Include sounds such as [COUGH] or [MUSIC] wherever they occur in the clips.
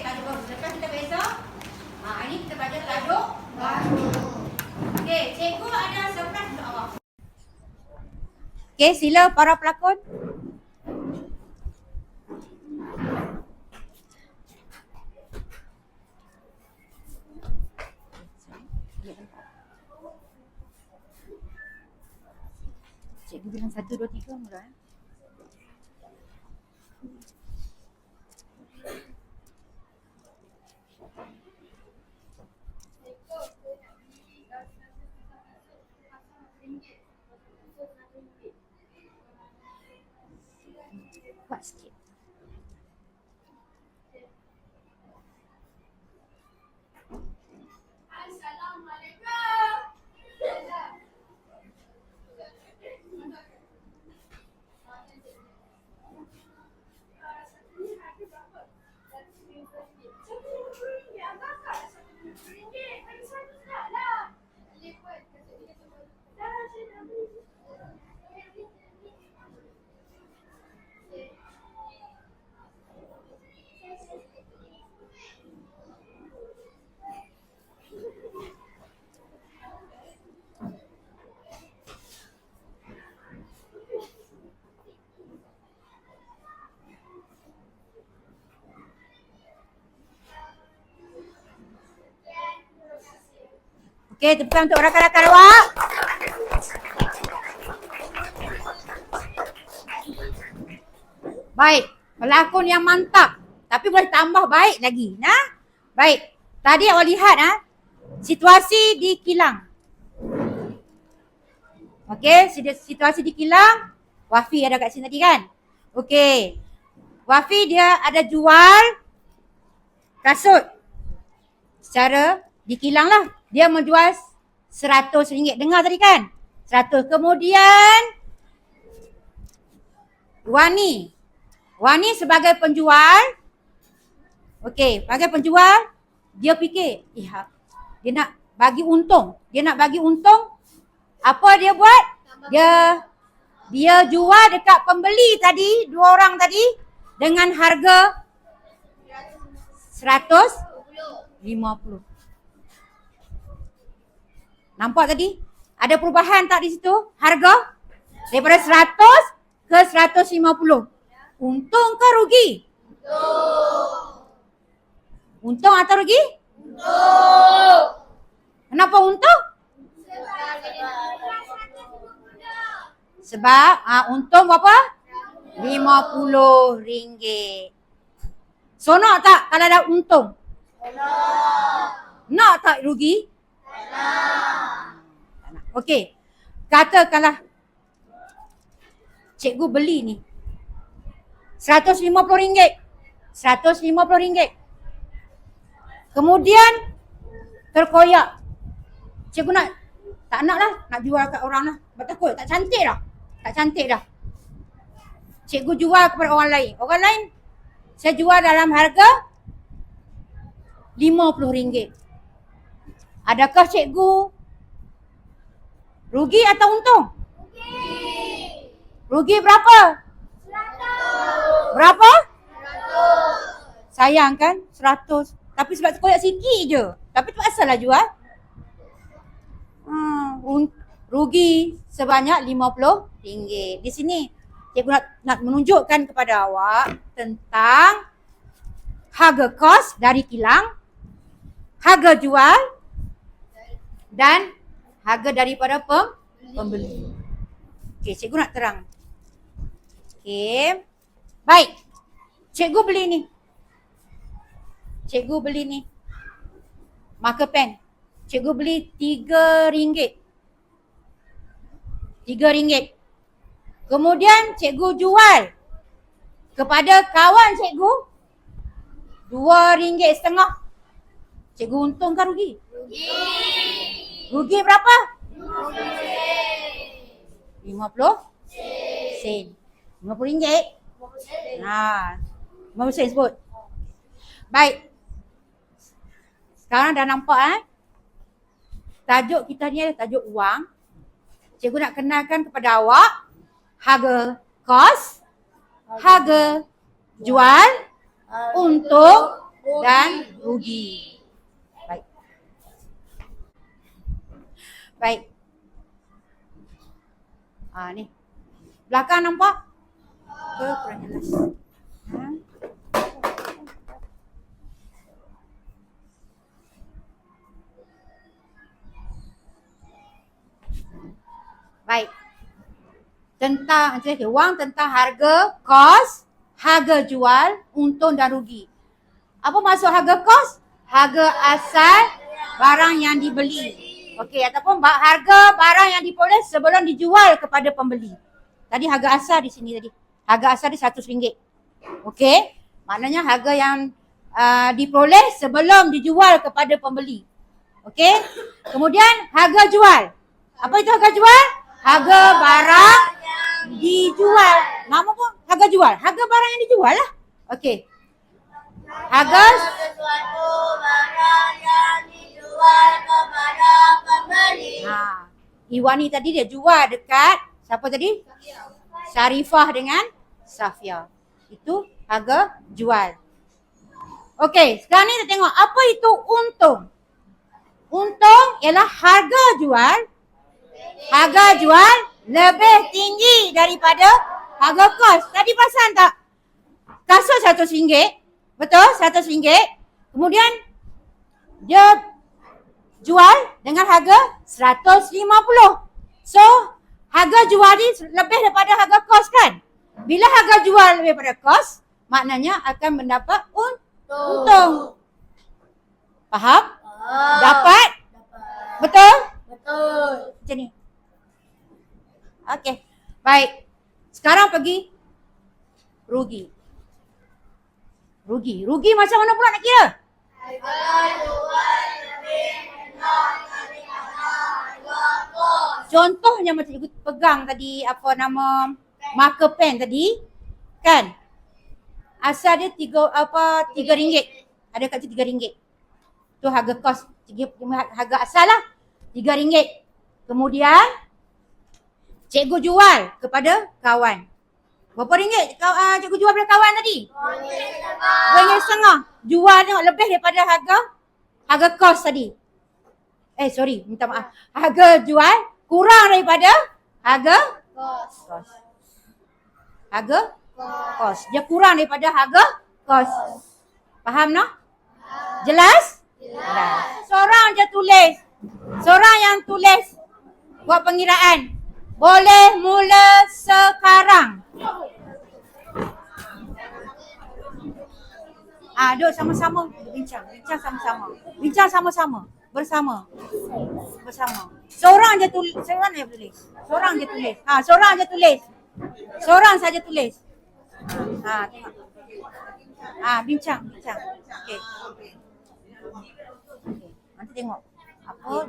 tajuk baru. Lepas kita beza. Ah, ha, ini kita belajar tajuk baru. Okey, cikgu ada surprise untuk awak. Okey, sila para pelakon. Cikgu bilang satu, dua, tiga, murah. Eh. Okey, tepukan untuk rakan-rakan awak. Baik, pelakon yang mantap. Tapi boleh tambah baik lagi. Nah, baik. Tadi awak lihat ah, situasi di kilang. Okey, situ- situasi di kilang. Wafi ada kat sini tadi kan? Okey. Wafi dia ada jual kasut. Secara di kilang lah. Dia menjual seratus ringgit. Dengar tadi kan? Seratus. Kemudian Wani. Wani sebagai penjual. Okey, sebagai penjual dia fikir, eh, ha- dia nak bagi untung. Dia nak bagi untung. Apa dia buat? Dia dia jual dekat pembeli tadi, dua orang tadi dengan harga 150. Nampak tadi? Ada perubahan tak di situ? Harga? Daripada 100 ke 150. Untung ke rugi? Untung atau rugi? Untung. Kenapa untung? Sebab uh, untung berapa? RM50. Sonok tak kalau ada untung? Nak tak rugi? Nak. Okey. Katakanlah cikgu beli ni. RM150. RM150. Kemudian terkoyak. Cikgu nak tak nak lah nak jual kat orang lah. Sebab takut tak cantik dah. Tak cantik dah. Cikgu jual kepada orang lain. Orang lain saya jual dalam harga RM50. Adakah cikgu rugi atau untung? Rugi. Rugi berapa? Berapa? Sayang kan? 100. Tapi sebab koyak sikit je. Tapi tu asal lah jual. Hmm, rugi sebanyak RM50. Di sini cikgu nak, nak menunjukkan kepada awak tentang harga kos dari kilang, harga jual dan harga daripada pem, pembeli. Okey, cikgu nak terang. Okey. Baik. Cikgu beli ni. Cikgu beli ni. Marker pen. Cikgu beli tiga ringgit. Tiga ringgit. Kemudian cikgu jual kepada kawan cikgu dua ringgit setengah. Cikgu untung ke rugi? Rugi. Rugi berapa? Lima puluh sen. Lima puluh ringgit? Lima puluh sen sebut. Baik. Sekarang dah nampak eh. Tajuk kita ni adalah tajuk wang. Cikgu nak kenalkan kepada awak harga kos, harga jual, untung dan rugi. Baik. Baik. Ah ni. Belakang nampak? Ke kurang jelas. Ha? Baik. Tentang okay, wang tentang harga, kos, harga jual, untung dan rugi. Apa maksud harga kos? Harga asal barang yang dibeli. Okey, ataupun harga barang yang diperoleh sebelum dijual kepada pembeli. Tadi harga asal di sini tadi. Harga asal dia RM100. Okey? Maknanya harga yang uh, diperoleh sebelum dijual kepada pembeli. Okey? Kemudian harga jual. Apa itu harga jual? Harga barang dijual. Nama pun harga jual. Harga barang yang dijual lah. Okey. Harga sesuatu barang yang dijual. Ha. Iwani tadi dia jual dekat siapa tadi? Syarifah dengan Safia. Itu harga jual. Okey, sekarang ni kita tengok apa itu untung. Untung ialah harga jual. Harga jual lebih tinggi daripada harga kos. Tadi perasan tak? Kasut RM100. Betul? RM100. Kemudian dia jual dengan harga 150. So, harga jual ni lebih daripada harga kos kan? Bila harga jual lebih daripada kos, maknanya akan mendapat un- untung. Faham? Ah, Dapat? dapat. Betul? Betul. Macam ni. Okey. Baik. Sekarang pergi rugi. Rugi. Rugi macam mana pula nak kira? Harga jual lebih Contohnya macam cikgu pegang tadi apa nama marker pen tadi kan? Asal dia tiga apa tiga ringgit. Ada kat situ tiga ringgit. Tu harga kos tiga, harga asal lah. Tiga ringgit. Kemudian cikgu jual kepada kawan. Berapa ringgit kau uh, cikgu jual kepada kawan tadi? Ringgit setengah. Jual tengok lebih daripada harga harga kos tadi eh sorry minta maaf harga jual kurang daripada harga Kos. kos. Harga kos. Dia kurang daripada harga kos. Faham no? Jelas? Jelas. Seorang je tulis. Seorang yang tulis buat pengiraan. Boleh mula sekarang. Ah, duduk sama-sama bincang. Bincang sama-sama. Bincang sama-sama. Bersama. Bersama. Seorang je tulis. Seorang je tulis. Seorang je tulis. Ha, seorang je tulis. Seorang saja tulis. Ha, tengok. Ah, bincang, bincang. Okey. Okey. Nanti tengok. Apa? Oh,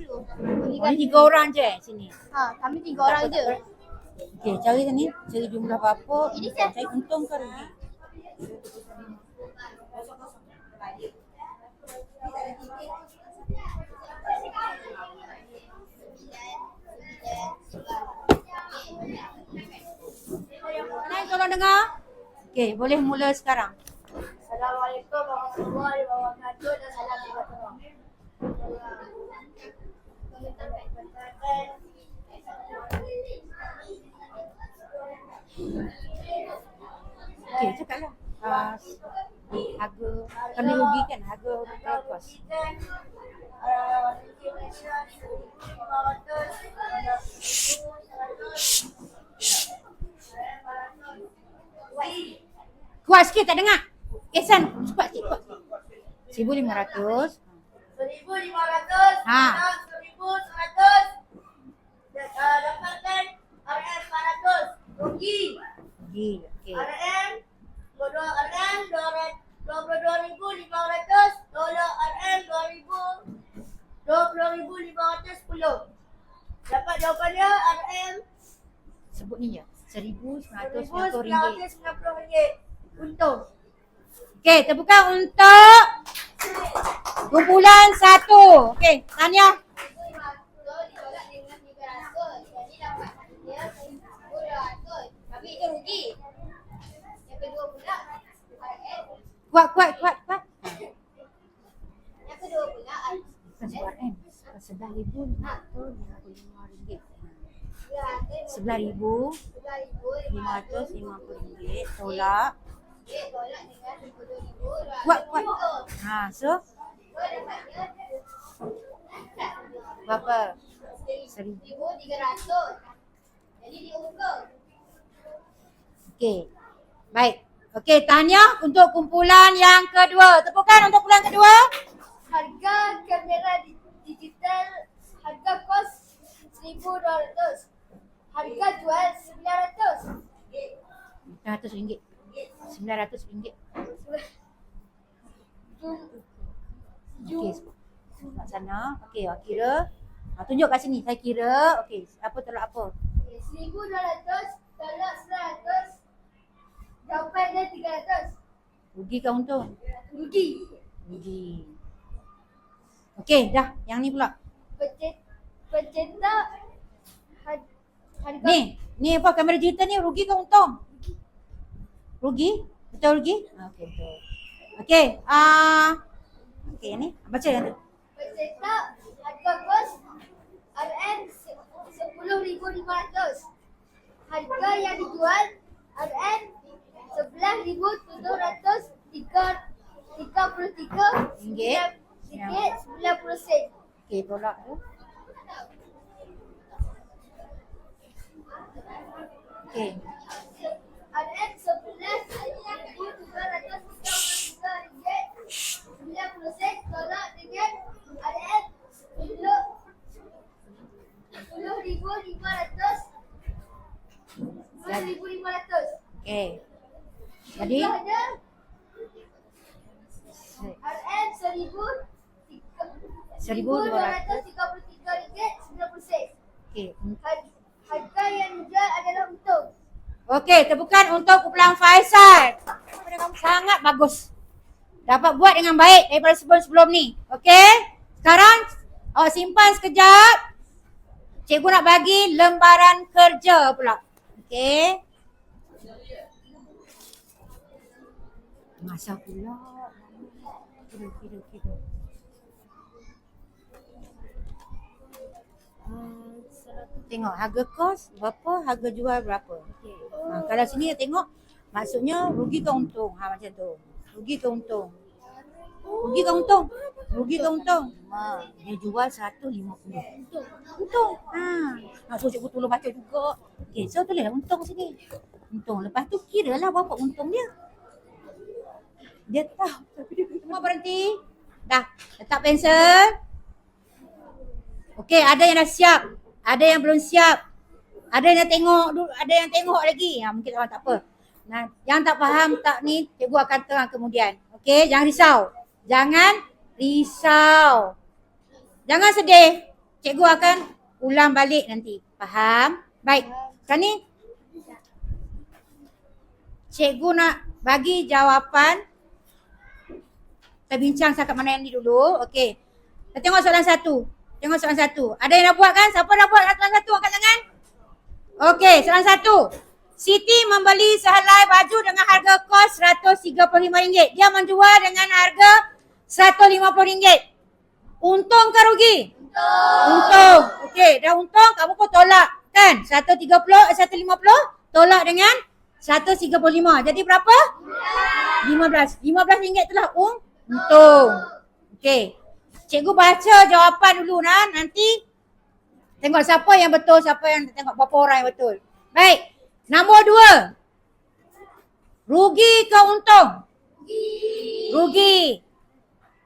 ni tiga orang je sini. Ha, kami tiga orang je. Okey, cari sini. Cari jumlah berapa. Ini saya- Cari untung ke rugi. Naik tolong dengar. Okey, boleh mula sekarang. Assalamualaikum warahmatullahi wabarakatuh dan salam sejahtera. Okey, cakaplah. Uh, harga kena rugi kan harga harga kos. Kuat sikit tak dengar. Kesan kuat sikit kuat. 1500. Seribu lima ratus, Ha. Rugi. Okey. RM, RM dua dua puluh dua ribu lima ratus, tolak RM dua ribu, dua puluh ribu lima ratus sepuluh. Dapat jawapannya RM Sebut ni seribu RM1,990. sembilan ratus sembilan puluh ringgit. Untung. Okey, tepukan untuk kumpulan satu. Okey, Tanya. Yang kedua pula R Kuat kuat kuat kuat. Yang kedua pula R Sebelah ribu lima ratus lima puluh ringgit Sebelah ribu lima ratus lima puluh ringgit Tolak Kuat kuat. Ha so? Berapa? Seribu. tiga ratus Jadi dia Okey. Baik. Okey, tanya untuk kumpulan yang kedua. Tepukan untuk kumpulan kedua. Harga kamera digital harga kos RM1,200. Harga jual RM900. RM900. RM900. Okey, kat sana. Okey, awak kira. Ha, tunjuk kat sini. Saya kira. Okey, apa tolak apa? RM1,200 tolak RM100. Sampai dia tiga ratus. Rugi ke untung? Rugi. Rugi. Okey, dah. Yang ni pula. Pencinta harga. Ni, ni apa kamera digital ni rugi ke untung? Rugi. Rugi? Betul rugi? Okey, betul. Okey, ah uh, okey ni. Baca yang tu. Pencinta harga kos RM10,500. Harga yang dijual RM10,500 sebelas ribu tujuh ratus tiga tiga puluh tiga Ringgit. ringgit sembilan puluh sen. Okey, tolak tu. Okey. RM sebelas ribu tujuh ratus tiga puluh ringgit sembilan puluh sen tolak dengan RM sepuluh sepuluh ribu lima ratus sepuluh. Okey. Jadi Jumlahnya RM seribu Seribu dua ratus. tiga puluh tiga ringgit sembilan puluh sen. okey. Har- Harga yang dijual adalah untung. Okey, tepukan untuk kumpulan Faisal. Sangat bagus. Dapat buat dengan baik daripada sebelum-sebelum ni. Okey? Sekarang awak simpan sekejap. Cikgu nak bagi lembaran kerja pula. Okey? Masa pula. Kira, kira, kira. Ah, Tengok harga kos berapa, harga jual berapa. Okay. Ha, kalau sini tengok maksudnya rugi ke untung. Ha macam tu. Rugi ke untung. Rugi ke untung? Rugi ke untung? Ha, dia jual 150. Untung. Untung. Ha. Ha so cikgu tolong baca juga. Okey, so tulislah untung sini. Untung. Lepas tu kiralah berapa untung dia. Dia tahu tapi dia semua berhenti. Dah, letak pensel. Okey, ada yang dah siap. Ada yang belum siap. Ada yang tengok ada yang tengok lagi. Ha, mungkin orang tak apa. Nah, yang tak faham tak ni, cikgu akan terang kemudian. Okey, jangan risau. Jangan risau. Jangan sedih. Cikgu akan ulang balik nanti. Faham? Baik. Sekarang ni cikgu nak bagi jawapan kita bincang setakat mana yang ni dulu. Okey. Kita tengok soalan satu. Tengok soalan satu. Ada yang dah buat kan? Siapa dah buat soalan satu? Angkat tangan. Okey, soalan satu. Siti membeli sehelai baju dengan harga kos RM135. Dia menjual dengan harga RM150. Untung ke rugi? Untung. Untung. Okey, dah untung kamu pun tolak kan? 130 eh 150 tolak dengan 135. Jadi berapa? 15. 15 ringgit itulah un untung. Okey. Cikgu baca jawapan dulu nah. Nanti tengok siapa yang betul, siapa yang tengok berapa orang yang betul. Baik. Nombor dua. Rugi ke untung? Rugi.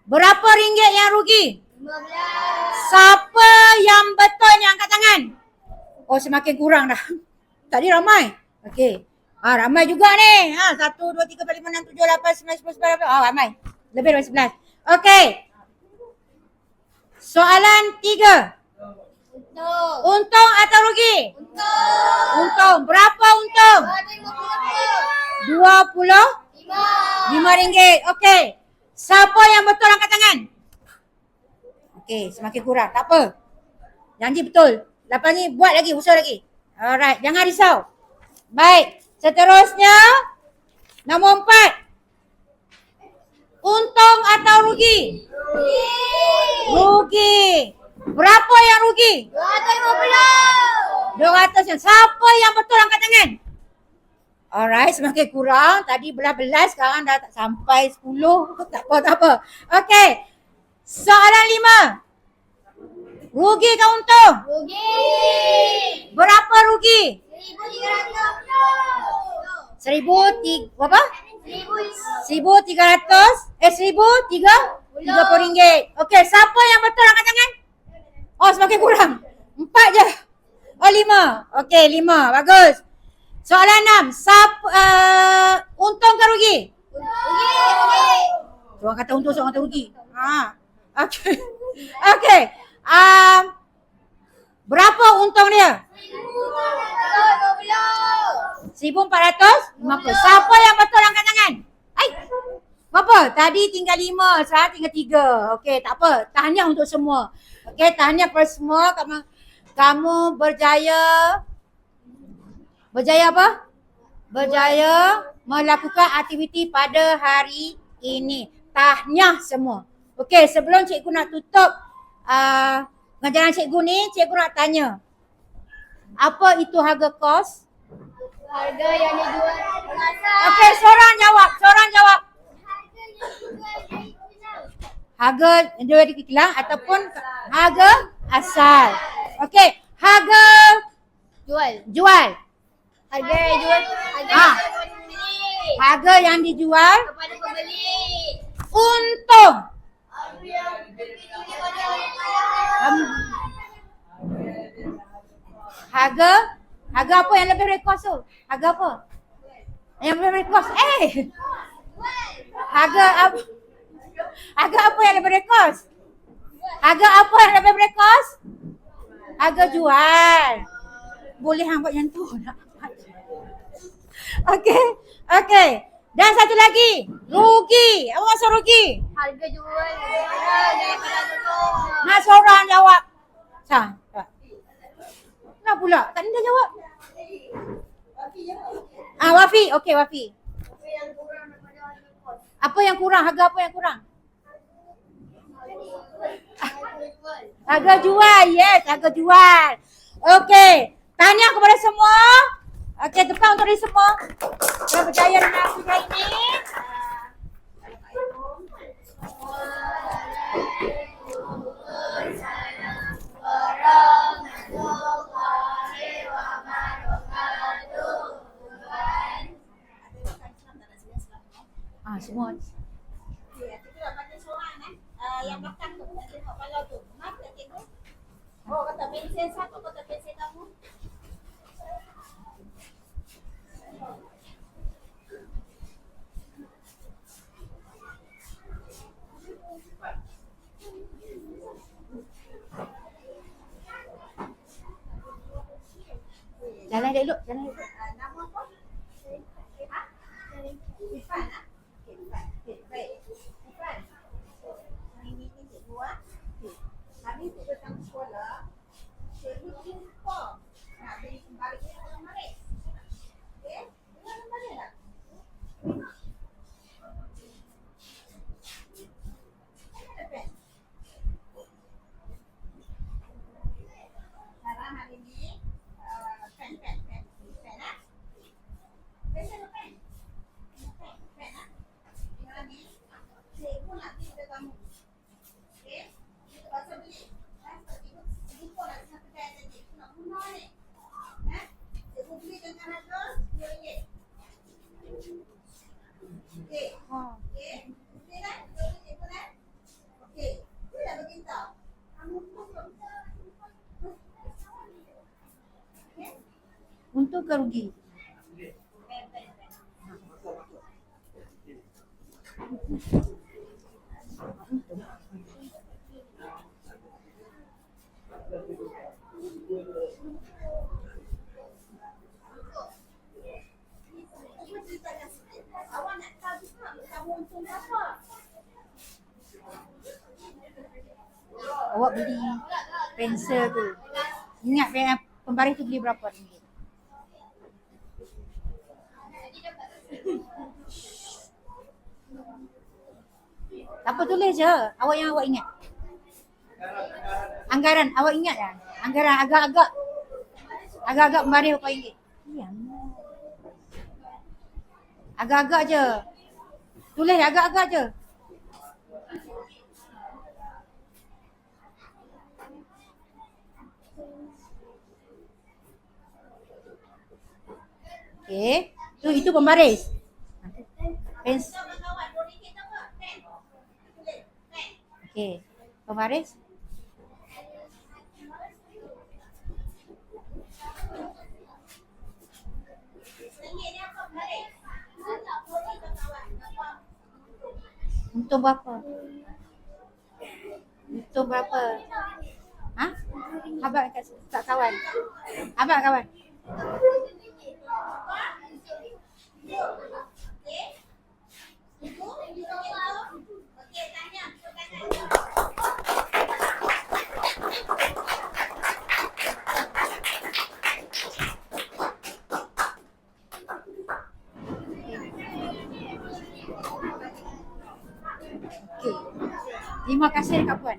Berapa ringgit yang rugi? Lima belas. Siapa yang betul ni angkat tangan? Oh semakin kurang dah. [LAUGHS] Tadi ramai. Okey. Ah ramai juga ni. Ha 1 2 3 4 5 6 7 8 9 10 11 12. Oh ramai. Lebih daripada 11. Okey. Soalan tiga. Untung. Untung atau rugi? Untung. Untung. Berapa untung? Dua puluh lima. 20 Lima. lima ringgit. Okey. Siapa yang betul angkat tangan? Okey, semakin kurang. Tak apa. Janji betul. Lepas ni buat lagi, usaha lagi. Alright, jangan risau. Baik, seterusnya nombor empat. Untung atau rugi? Rugi. Berapa yang rugi? Dua ratus lima puluh. 200 yang. Siapa yang betul angkat tangan? Alright, semakin kurang. Tadi belas-belas, sekarang dah tak sampai 10. Tak apa, tak apa. Okay. Soalan lima. Rugi ke untung? Rugi. Berapa rugi? Seribu tiga ratus puluh. Seribu tiga, berapa? Seribu tiga ratus, eh seribu tiga, tiga puluh ringgit. Okey, siapa yang betul angkat tangan? Oh, semakin kurang. Empat je. Oh, lima. Okey, lima. Bagus. Soalan enam. Siapa, uh, untung ke rugi? Rugi. Rugi. Seorang kata untung, seorang kata rugi. Ha. Okey. [LAUGHS] Okey. Um, berapa untung dia? Seribu empat ratus dua puluh. 1450. Siapa yang betul angkat tangan? Hai. Berapa? Tadi tinggal lima, sekarang tinggal tiga. Okey, tak apa. Tahniah untuk semua. Okey, tahniah kepada semua. Kamu, kamu berjaya. Berjaya apa? Berjaya melakukan aktiviti pada hari ini. Tahniah semua. Okey, sebelum cikgu nak tutup uh, pengajaran cikgu ni, cikgu nak tanya. Apa itu harga kos? Harga yang dijual pengasas. Okey, seorang jawab. Seorang jawab. Harga yang dijual dari kilang. Harga yang jual di kilang ataupun harga asal. Okey, harga Jual. jual. Harga yang dijual. Harga Ah. yang dijual pembeli. Harga yang dijual Kepada pembeli. untung. Um, harga harga apa yang lebih rekos tu? Harga apa? Yang lebih rekos. Eh. Harga apa? Harga apa yang lebih rekos? Harga apa yang lebih rekos? Harga jual. Boleh hang buat yang tu. [LAUGHS] Okey. Okey. Dan satu lagi, rugi. Apa maksud rugi? Harga jual. Nak seorang jawab. Sah. Nak pula? Tak ni dah jawab. Ah Wafi. Okey Wafi. Apa yang kurang? Harga apa yang kurang? Harga jual. Yes, harga jual. Okey. Tanya kepada semua. Okey, tepuk untuk diri semua. Yang berjaya dengan aktiviti ini. escuela. Untung berapa? Awak beli pensel tu. Ingat pembaris tu beli berapa ringgit? Apa tulis je. Awak yang awak ingat. Anggaran awak ingat kan? Anggaran agak-agak agak-agak pembaris berapa ringgit? Ya. Agak-agak je. Tulis agak-agak je. Okey. Tu itu pembaris. Okey. Pembaris. Untung berapa? Untung berapa? Ha? Abang kat kawan. Abang kawan. Okey? Ibu, ibu tahu? Okey, tanya. Tanya. Okey. Terima kasih dekat puan.